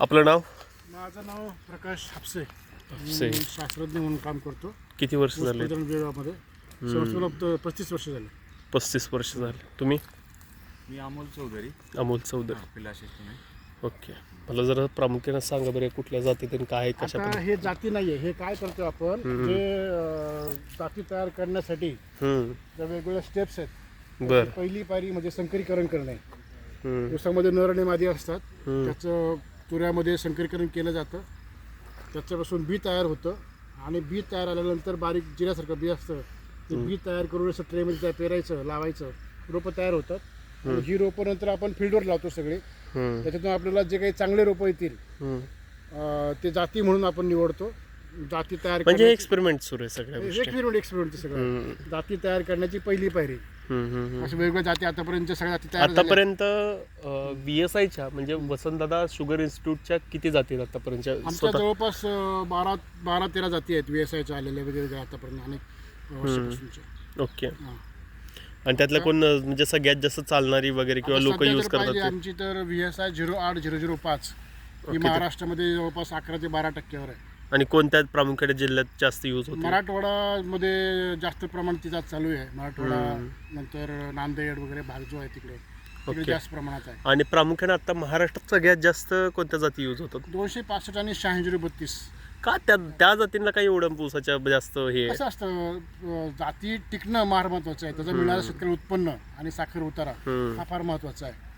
आपलं नाव? माझं नाव प्रकाश हापसे. हापसे. मी शास्त्रज्ञ म्हणून काम करतो. किती वर्ष झाले? विभागामध्ये. पस्तीस वर्ष झाले. पस्तीस वर्ष झाले. तुम्ही? मी अमोल चौधरी. अमोल चौधरी. ओके. मला जरा प्रामुख्याने सांगा बरं कुठल्या जातीत आणि काय कशा आता हे जाती नाहीये. हे काय करतो आपण? अं, जाती तयार करण्यासाठी हम्म, ज्या वेगवेगळ्या स्टेप्स आहेत बर. पहिली पायरी म्हणजे संकरीकरण करणे. हम्म, ऊसामध्ये नर आणि मादी असतात. हम्म. त्याचं तुऱ्यामध्ये संकरीकरण केलं जातं. त्याच्यापासून बी तयार होतं. आणि बी तयार आल्यानंतर बारीक जिऱ्यासारखं बी असतं. ते बी तयार करून असं ट्रेमध्ये त्या पेरायचं लावायचं. रोपं तयार होतात. ही रोपं नंतर आपण फील्डवर लावतो सगळे. त्याच्यातून आपल्याला जे काही चांगले रोपं येतील ते जाती म्हणून आपण निवडतो. जाती तयार म्हणजे एक्सपेरिमेंट सुरू आहे सगळ्या गोष्टी. एक्सपेरिमेंट एक्सपेरिमेंट सगळं. जाती तयार करण्याची पहिली पायरी. अशा वेगवेगळ्या जाती आतापर्यंत सगळ्या जाती तयार झाल्या. आतापर्यंत व्ही एस आयच्या म्हणजे वसंतदादा शुगर इन्स्टिट्यूटच्या किती जाती आहेत आतापर्यंतच्या आमच्या स्वतः जवळपास अं, बारा बारा तेरा जाती आहेत व्ही एस आयच्या आलेल्या वेगवेगळ्या आतापर्यंत अनेक वर्षापासूनच्या ओके हां. आणि त्यातल्या कोण अं, म्हणजे सगळ्यात जास्त चालणारी वगैरे किंवा आता लोक सध्या यूज तर करतात पाहिजे ते? आमची तर व्ही एस आय झिरो आठ झिरो झिरो पाच ही. महाराष्ट्रामध्ये जवळपास अकरा ते बारा टक्क्यावर आहे आणि कोणत्या प्रामुख्याने जिल्ह्यात जास्त यूज होते मराठवाडामध्ये जास्त प्रमाणात ती जात चालू आहे. मराठवाडा नंतर नांदेड वगैरे भाग जो आहे तिकडे. तिकडे ओके. जास्त प्रमाणात आहे. आणि प्रामुख्याने आता महाराष्ट्रात सगळ्यात जास्त कोणत्या जाती यूज होतात? दोनशे पासष्ट आणि शहाऐंशी बत्तीस. का त्या त्या जातींना काही एवढं ऊसाच्या जास्त हे आहे? कसं असतं अं, जाती टिकणं फार महत्वाचं आहे. त्याचं मिळणारं शेतकरी उत्पन्न आणि साखर उतारा हम्म. हा फार महत्त्वाचा आहे.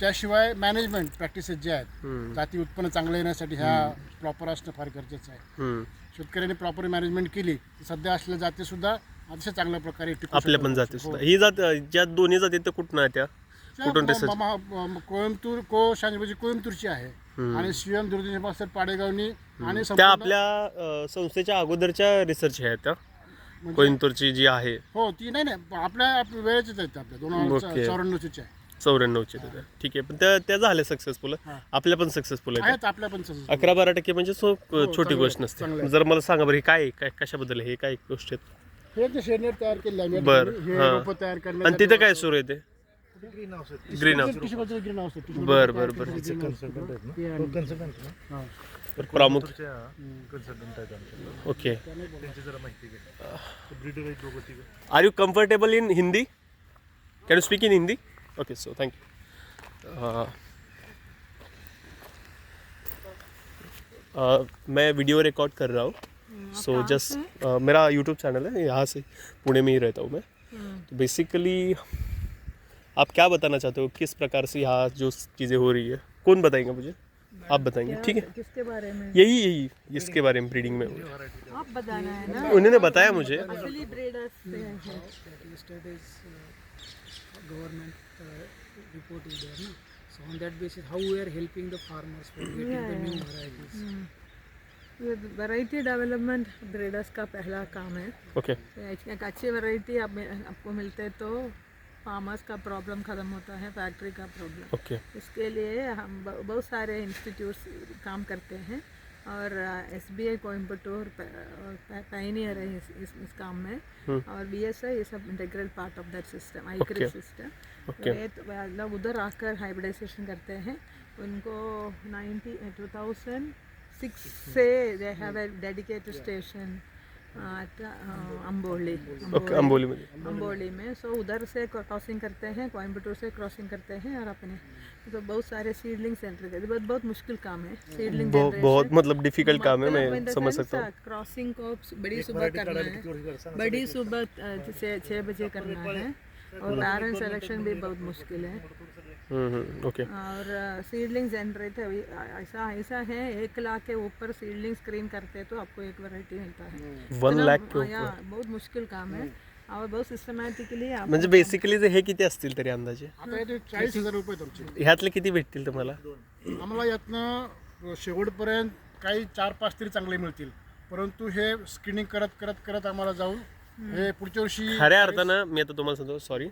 त्याशिवाय मॅनेजमेंट प्रॅक्टिसेस जे आहेत जाती उत्पन्न चांगलं येण्यासाठी ह्या प्रॉपर असणं फार गरजेचं आहे. शेतकऱ्यांनी प्रॉपर मॅनेजमेंट केली सध्या असलेल्या जाती सुद्धा अतिशय चांगल्या प्रकारे आपल्या पण. जाती हो. सुद्धा. ही. जात ज्या दोन्ही जाती त्या कुठनं आहेत त्या? कुठून कोइंबतूर को शांजबाजी कोइंबतूरची आहे. आणि सीएम दुर्दिन पाडेगावनी आणि त्या आपल्या संस्थेच्या अगोदरच्या रिसर्च आहेत त्या? म्हणजे- कोइंतूरची जी आहे. हो ती नाही नाही. आपल्या वेळेचीच आहेत आपल्या. दोन हजार. चौऱ्याण्णवची आहे चौऱ्याण्णवची त्या. ठीक आहे पण त्या त्या झाल्या सक्सेसफुल हा. आपल्या पण सक्सेसफुल आहेत. आहेत आपल्या पण सदस्य. अकरा बारा टक्के म्हणजे सो छोटी चांगलं गोष्ट नसते. जर मला सांगा बरं हे काय आहे? काय कशाबद्दल आहे? हे काय गोष्ट आहेत? हे जे शेडनेट तयार केले आहे बरं, हे हा. रोपं तयार आणि तिथे काय सुरू आहे ते? ग्रीन हाऊस ग्रीन हाऊस आहे बर बर बर. हा. तर प्रामुख कन्सल्टंट आहेत आमचे ओके. त्यांची जरा माहिती घ्या. ब्रिडर आहेत दोघं तिघं. Are you comfortable in Hindi can you speak in Hindi okay so thank you Uh, मैं वीडियो रिकॉर्ड कर रहा हूँ. सो? जस्ट मेरा यूट्यूब चैनल है यहाँ से पुणे में ही रहता हूँ मैं. तो बेसिकली आप क्या बताना चाहते हो? किस प्रकार से यहाँ जो चीज़ें हो रही है? कौन बताएँगे मुझे? आप बताएँगे ठीक है? किसके बारे में? यही यही इसके बारे में ब्रीडिंग में आप बताना है ना? उन्होंने बताया मुझे असली ब्रीडर्स से है state is uh, government uh, report is there no? so on that basis how we are helping the farmers for getting yeah, the new varieties? Variety development breeders का पहला काम है। ओके तो एक अच्छी वैरायटी आप आपको मिलते तो फार्मर्स का प्रॉब्लम ख़त्म होता है फैक्ट्री का प्रॉब्लम ओके इसके लिए हम बहुत सारे इंस्टीट्यूट्स काम करते हैं। और S B I Coimbatore pioneer है इस, इस, इस काम में। और B S I is integral part of that system आईक्रिक. System. तो लोग उधर आकर हाइब्रिडाइजेशन करते हैं। उनको ninety two thousand six say they have a dedicated station Amboli okay Amboli में अम्बोली में सो उधर से क्रॉसिंग करते हैं कोयम्बटूर से क्रॉसिंग करते हैं और अपने तो बहुत सारे सीडलिंग सेंटर के बहुत बहुत मुश्किल काम है सीडलिंग बहुत बहुत मतलब डिफ़िकल्ट काम है मैं समझ सकता हूँ क्रॉसिंग को बड़ी सुबह करना है बड़ी सुबह छः बजे करना है और पैरेंट सिलेक्शन भी बहुत मुश्किल है ओके. और सीडलिंग जनरेट है अभी ऐसा ऐसा है एक लाख के ऊपर सीडलिंग स्क्रीन करते तो आपको एक वैरायटी मिलता है। वन लाख के या, ऊपर. बहुत मुश्किल काम है। और बहुत सिस्टमॅटिकली म्हणजे बेसिकली हे किती असतील तरी अंदाजे? आता हे चाळीस हजार रुपये आहेत आमचे ह्यातले किती भेटतील तुम्हाला? आम्हाला यातनं शेवटपर्यंत काही चार पाच तरी चांगले मिळतील. परंतु हे स्क्रीनिंग करत करत करत आम्हाला जाऊन हे पुढच्या वर्षी खऱ्या अर्थानं मी आता तुम्हाला सांगतो सॉरी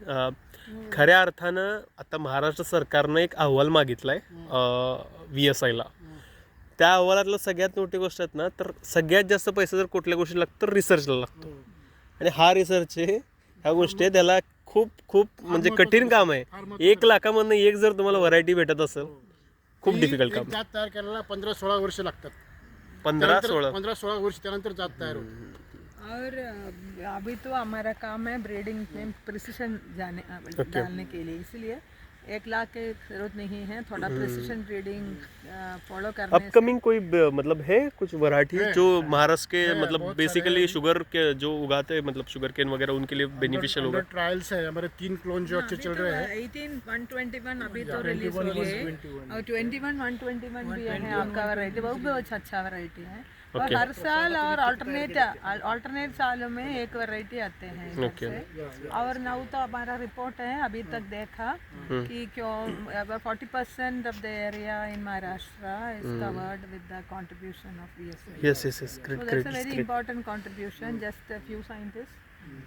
खऱ्या अर्थानं आता महाराष्ट्र सरकारनं एक अहवाल मागितलाय व्ही एस आयला त्या अहवालातलं सगळ्यात मोठी गोष्ट आहेत ना तर सगळ्यात जास्त पैसे जर कुठल्या गोष्टी लागतो तर रिसर्चला लागतो. आणि हा रिसर्च आहे ह्या गोष्टी आहे त्याला खूप खूप म्हणजे कठीण काम आहे. एक लाखामधनं एक जर तुम्हाला व्हरायटी भेटत असेल खूप ही डिफिकल्ट एक काम. जात तयार करायला पंधरा सोळा वर्ष लागतात. पंधरा सोळा. पंधरा सोळा वर्ष त्यानंतर जात तयार होते. और अभी तो हमारा काम है ब्रीडिंग में प्रिसिशन जाने डालने के लिए इसलिए एक लाख की ज़रूरत नहीं है थोड़ा प्रिसिशन ब्रीडिंग फॉलो करने अपकमिंग कोई मतलब है कुछ वैरायटी जो महाराष्ट्र के मतलब बेसिकली शुगर के जो उगाते हैं मतलब शुगर केन वगैरह उनके लिए बेनिफिशियल होगा। ट्रायल्स है हमारे तीन क्लोन जो अच्छे चल रहे हैं। एटीन वन ट्वेंटी वन अभी तो रिलीज़ हो। गए और twenty one one twenty one भी है आपका वैरायटी बहुत बहुत अच्छा वैरायटी है। और हर साल और अल्टरनेट अल्टरनेट सालों में एक वैरायटी आते हैं से। और नाउ तो हमारा रिपोर्ट है अभी तक देखा कि we cure about 40% of the area in Maharashtra is mm. covered with the contribution of BSV. Yes, yes, yes. Great, so that's great, a very great. important contribution, mm. just a few scientists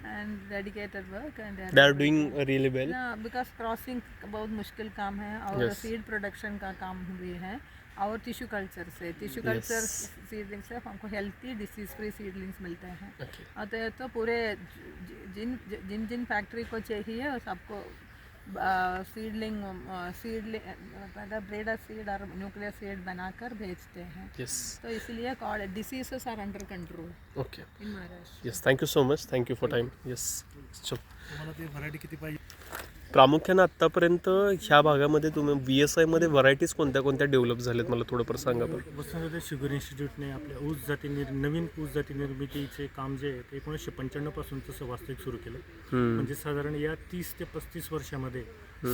and dedicated work and they are doing really well yeah, because crossing बहुत मुश्किल काम है और yes. Seed production का काम भी है और टिश्यू कल्चर से टिश्यू कल्चर सीडलिंग से हमको हेल्थी डिसीज फ्री सीडलिंग्स मिलते हैं okay. और तो पूरे जिन जिन जिन फैक्ट्री को चाहिए सबको सीडलिंग सीडलिंग मतलब ब्रेडर सीड और न्यूक्लियर सीड बनाकर भेजते हैं। Yes. तो इसलिए diseases are under control okay in Maharashtra you so much thank you for time yes चल तुम्हाला ते व्हरायटी किती पाहिजे? प्रामुख्यानं आत्तापर्यंत ह्या भागामध्ये तुम्ही व्ही एस आयमध्ये व्हरायटीज कोणत्या कोणत्या डेव्हलप झाल्यात मला थोडंफार सांगा बरं. वसंतदादा शुगर इन्स्टिट्यूटने आपल्या ऊस जाती निर नवीन ऊस जाती निर्मितीचे काम जे आहे ते एकोणीसशे पंच्याण्णव तसं वास्तविक सुरू केलं. म्हणजे साधारण या तीस ते पस्तीस वर्षामध्ये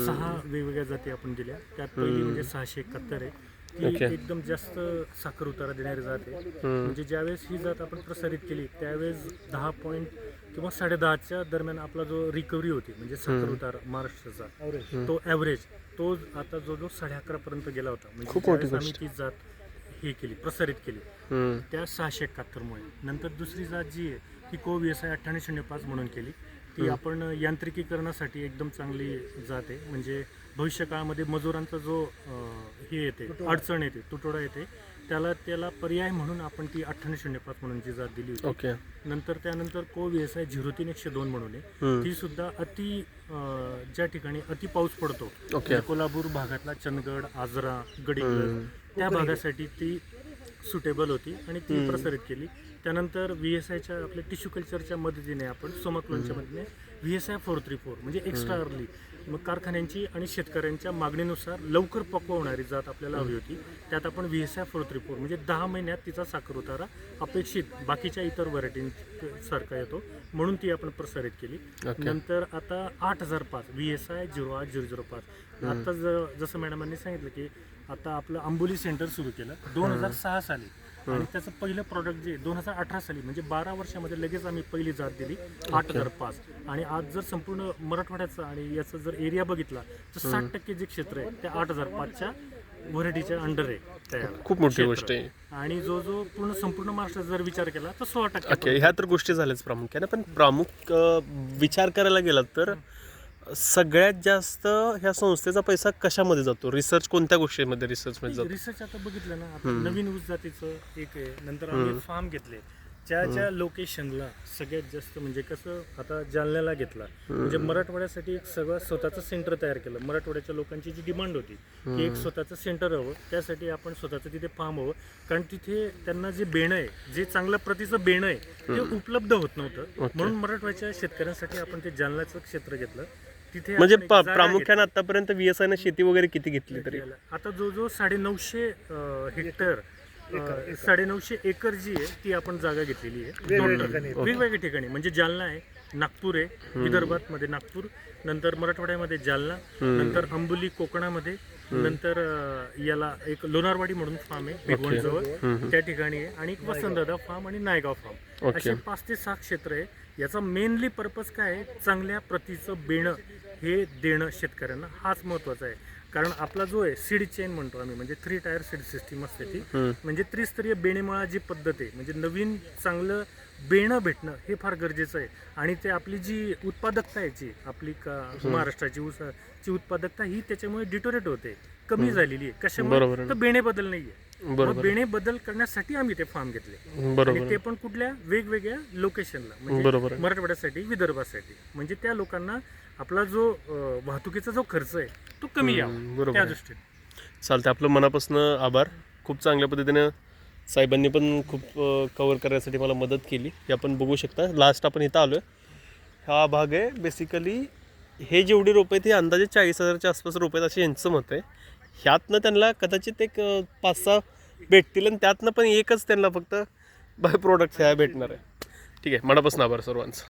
सहा वेगवेगळ्या जाती आपण दिल्या. त्यात पहिली म्हणजे सहाशे एकाहत्तर आहे. Okay. एकदम जास्त साखर उतारा देणारी जात आहे. म्हणजे ज्यावेळेस ही जात आपण प्रसारित केली त्यावेळेस दहा पॉईंट किंवा साडेदहाच्या दरम्यान आपला जो रिकव्हरी होती म्हणजे साखर उतारा महाराष्ट्राचा तो ॲव्हरेज तो आता जो जो साडे अकरा पर्यंत गेला होता म्हणजे खूप मोठी ज्यावेळेस आम्ही ती जात हे केली प्रसारित केली हम्म. त्या सहाशे एकाहत्तरमुळे. नंतर दुसरी जात जी आहे ती को व्ही एस आय अठ्ठ्याण्णव शून्य पाच म्हणून केली. ती आपण यांत्रिकीकरणासाठी एकदम चांगली जात. म्हणजे भविष्य काळामध्ये मजुरांचा जो हे येते अडचण येते तुटवडा येते त्याला त्याला पर्याय म्हणून आपण ती अठ्ठ्याण्णव शून्य पाच म्हणून जी जात दिली होती. ओके. नंतर त्यानंतर को व्ही एस आय झिरो तीन एकशे दोन म्हणून. ती सुद्धा अति ज्या ठिकाणी अति पाऊस पडतो ओके. म्हणजे कोल्हापूर भागातला चंदगड आजरा गडिंग्लज त्या भागासाठी ती सुटेबल होती आणि ती प्रसारित केली. त्यानंतर व्ही एस आयच्या आपल्या टिश्यू कल्चरच्या मदतीने आपण सोमाक्लोनच्या मदतीने V S I four three four म्हणजे एक्स्ट्रा अर्ली मग कारखान्यांची आणि शेतकऱ्यांच्या मागणीनुसार लवकर पक्व होणारी जात आपल्याला हवी होती. त्यात आपण V S I four three four म्हणजे दहा महिन्यात तिचा साखर उतारा अपेक्षित बाकीच्या इतर व्हरायटींसारखा येतो. म्हणून ती आपण प्रसारित केली. नंतर आता आठ हजार पाच व्ही एस आय झिरो आठ झिरो झिरो पाच आता ज- जसं मॅडमांनी सांगितलं की आता आपलं आंबोली सेंटर सुरू केलं. दोन हजार सहा साली. आणि त्याचं पहिलं प्रॉडक्ट जे दोन हजार अठरा साली म्हणजे बारा वर्षामध्ये लगेच आम्ही पहिली जात दिली आठ हजार पाच. आणि आज जर संपूर्ण मराठवाड्याचा आणि याचा जर एरिया बघितला तर साठ टक्के जे क्षेत्र आहे ते आठ हजार पाचच्या व्हरायटीच्या अंडर आहे खूप मोठी. गोष्ट आहे. आणि जो जो पूर्ण संपूर्ण महाराष्ट्रात जर विचार केला तर सोळा टक्के ह्या तर गोष्टी झाल्याच प्रामुख्याने पण प्रामुख विचार करायला गेलात तर? सगळ्यात जास्त ह्या संस्थेचा पैसा कशामध्ये जातो? रिसर्च कोणत्या गोष्टीमध्ये रिसर्चमध्ये जातो? रिसर्च आता बघितलं ना आता नवीन ऊस जातीचं एक आहे. नंतर आम्ही फार्म घेतले. ज्या ज्या लोकेशनला सगळ्यात जास्त म्हणजे कसं आता जालन्याला घेतला. म्हणजे मराठवाड्यासाठी एक सगळं स्वतःचं सेंटर तयार केलं. मराठवाड्याच्या लोकांची जी डिमांड होती की एक स्वतःचं सेंटर हवं. त्यासाठी आपण स्वतःचं तिथे फार्म हवं. कारण तिथे त्यांना जे बेणं आहे जे चांगल्या प्रतीचं बेणं आहे ते उपलब्ध होत नव्हतं. म्हणून मराठवाड्याच्या शेतकऱ्यांसाठी आपण ते जालन्याचं क्षेत्र घेतलं. तिथे म्हणजे आपण एक पा- जागा प्रामुख्याने आतापर्यंत एस शेती वगैरे किती घेतली तरी? केलं. आता जो जो साडे नऊशे हेक्टर साडे नऊशे एकर. जी आहे ती आपण जागा घेतलेली आहे. वेगवेगळ्या ठिकाणी म्हणजे जालना आहे नागपूर आहे विदर्भात मध्ये नागपूर नंतर मराठवाड्यामध्ये जालना नंतर अंबुली कोकणामध्ये नंतर अं, याला एक लोणारवाडी म्हणून फार्म आहे भिगवणजवळ. त्या ठिकाणी आहे. आणि एक वसंतदादा फार्म आणि नायगाव फार्म असे पाच ते सहा क्षेत्र आहे. याचा मेनली पर्पज काय आहे? चांगल्या प्रतीचं बेणं. हे देणं शेतकऱ्यांना हाच महत्त्वाचा आहे. कारण आपला जो आहे सीड चेन म्हणतो आम्ही म्हणजे थ्री टायर सीड सिस्टीम असते ती. म्हणजे त्रिस्तरीय बेणेमाळा जी पद्धत आहे म्हणजे नवीन चांगलं बेणं भेटणं हे फार गरजेचं आहे. आणि ते आपली जी उत्पादकता आहे जी आपली का महाराष्ट्राची ऊसाची उत्पादकता ही त्याच्यामुळे डिटोरेट होते कमी झालेली आहे. कशामुळे. तर बेणे बदल नाहीये. बरोबर. बेणे बदल करण्यासाठी आम्ही ते फार्म घेतले. बरोबर. आणि ते पण कुठल्या वेगवेगळ्या लोकेशनला बरोबर म्हणजे आहे. मराठवाड्यासाठी विदर्भासाठी. म्हणजे त्या लोकांना आपला जो अं, वाहतुकीचा जो खर्च आहे तो कमी हम्म, यावा बरोबर. त्या आहे. दृष्टीने. चालतं आपलं मनापासून आभार. खूप चांगल्या पद्धतीनं साहेबांनी पण खूप कवर करण्यासाठी मला मदत केली. हे आपण बघू शकता. लास्ट आपण इथं आलो हा भाग आहे बेसिकली हे जेवढी रोपं आहेत ही अंदाजे चाळीस हजारच्या आसपास रोपं आहेत असे यांचं मत आहे. ह्यातनं त्यांना कदाचित एक पाच सहा भेटतील आणि त्यातनं पण एकच त्यांना फक्त बाय प्रोडक्ट ह्या भेटणार आहे. ठीक आहे मनापासून आभार सर्वांचं.